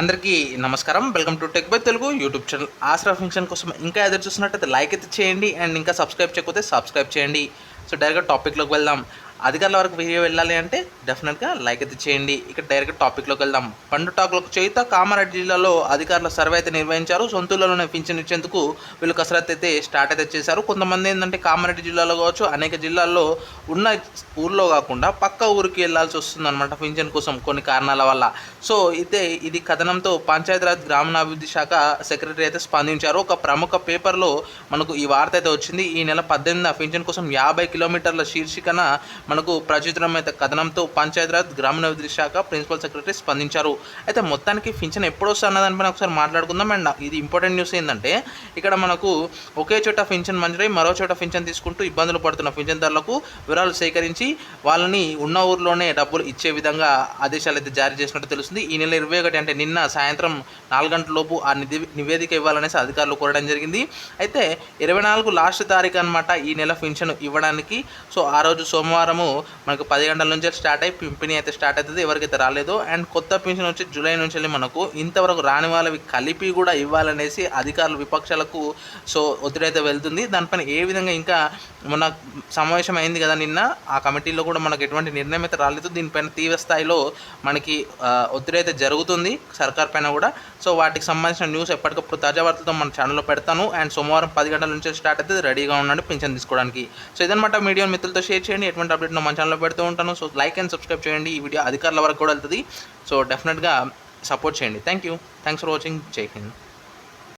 అందరికీ నమస్కారం. Welcome to tech by Telugu YouTube channel Aasara function కోసం ఇంకా ఎదురు చూసినట్టయితే లైక్ అయితే చేయండి అండ్ ఇంకా సబ్స్క్రైబ్ చేయకపోతే సబ్స్క్రైబ్ చేయండి. సో డైరెక్ట్గా టాపిక్లోకి వెళ్దాం. అధికారుల వరకు వీడియో వెళ్ళాలి అంటే డెఫినెట్గా లైక్ అయితే చేయండి. ఇక్కడ డైరెక్ట్ టాపిక్లోకి వెళ్దాం. పండు టాక్లకు చేయుత కామారెడ్డి జిల్లాలో అధికారుల సర్వే అయితే నిర్వహించారు. సొంతూళ్ళలోనే పింఛన్ ఇచ్చేందుకు వీళ్ళు కసరత్ అయితే స్టార్ట్ అయితే చేశారు. కొంతమంది ఏంటంటే కామారెడ్డి జిల్లాలో కావచ్చు అనేక జిల్లాల్లో ఉన్న ఊర్లో కాకుండా పక్క ఊరికి వెళ్ళాల్సి వస్తుంది అనమాట పింఛన్ కోసం కొన్ని కారణాల వల్ల. సో అయితే ఇది కథనంతో పంచాయతీరాజ్ గ్రామీణాభివృద్ధి శాఖ సెక్రటరీ అయితే స్పందించారు. ఒక ప్రముఖ పేపర్లో మనకు ఈ వార్త అయితే వచ్చింది. ఈ నెల పద్దెనిమిది పింఛన్ కోసం యాభై కిలోమీటర్ల శీర్షికన మనకు ప్రచురితం కథనంతో పంచాయతీరాజ్ గ్రామీణాభివృద్ధి శాఖ ప్రిన్సిపల్ సెక్రటరీ స్పందించారు. అయితే మొత్తానికి పింఛన్ ఎప్పుడు వస్తుంది దానిపైన ఒకసారి మాట్లాడుకుందాం. అండ్ ఇది ఇంపార్టెంట్ న్యూస్ ఏంటంటే ఇక్కడ మనకు ఒకే చోట పింఛన్ మంజూరై మరో చోట పింఛన్ తీసుకుంటూ ఇబ్బందులు పడుతున్న పింఛన్దారులకు వివరాలు సేకరించి వాళ్ళని ఉన్న ఊర్లోనే డబ్బులు ఇచ్చే విధంగా ఆదేశాలు అయితే జారీ చేసినట్టు తెలుస్తుంది. ఈ నెల ఇరవై ఒకటి అంటే నిన్న సాయంత్రం నాలుగు గంటల లోపు ఆ నిధి నివేదిక ఇవ్వాలనేసి అధికారులు కోరడం జరిగింది. అయితే ఇరవై నాలుగు లాస్ట్ తారీఖు అనమాట ఈ నెల పింఛన్ ఇవ్వడానికి. సో ఆ రోజు సోమవారం సోమవారము మనకు పది గంటల నుంచి స్టార్ట్ అయ్యి పింపిణీ అయితే స్టార్ట్ అవుతుంది ఎవరికైతే రాలేదో. అండ్ కొత్త పింఛన్ వచ్చి జూలై నుంచి వెళ్ళి మనకు ఇంతవరకు రాని వాళ్ళవి కలిపి కూడా ఇవ్వాలనేసి అధికారులు విపక్షాలకు సో ఒత్తిడైతే వెళ్తుంది. దానిపైన ఏ విధంగా ఇంకా మన సమావేశం అయింది కదా నిన్న ఆ కమిటీలో కూడా మనకు ఎటువంటి నిర్ణయం అయితే రాలేదు. దీనిపైన తీవ్ర స్థాయిలో మనకి ఆ, ఒత్తిడి అయితే జరుగుతుంది సర్కార్ పైన కూడా. సో వాటికి సంబంధించిన న్యూస్ ఎప్పటికప్పుడు తాజా వార్తలతో మన ఛానల్లో పెడతాను. అండ్ సోమవారం పది గంటల నుంచి స్టార్ట్ అయితే రెడీగా ఉండండి పింఛన్ తీసుకోవడానికి. సో ఇదనమాట మీడియా మిత్రులతో షేర్ చేయండి. ఎటువంటి అప్డేట్ మన ఛానల్లో పెడుతూ ఉంటాను. సో లైక్ అండ్ సబ్స్క్రైబ్ చేయండి. ఈ వీడియో అధికారుల వరకు కూడా వెళ్తుంది. సో డెఫినెట్గా సపోర్ట్ చేయండి. Thank you thanks for watching Jai Hind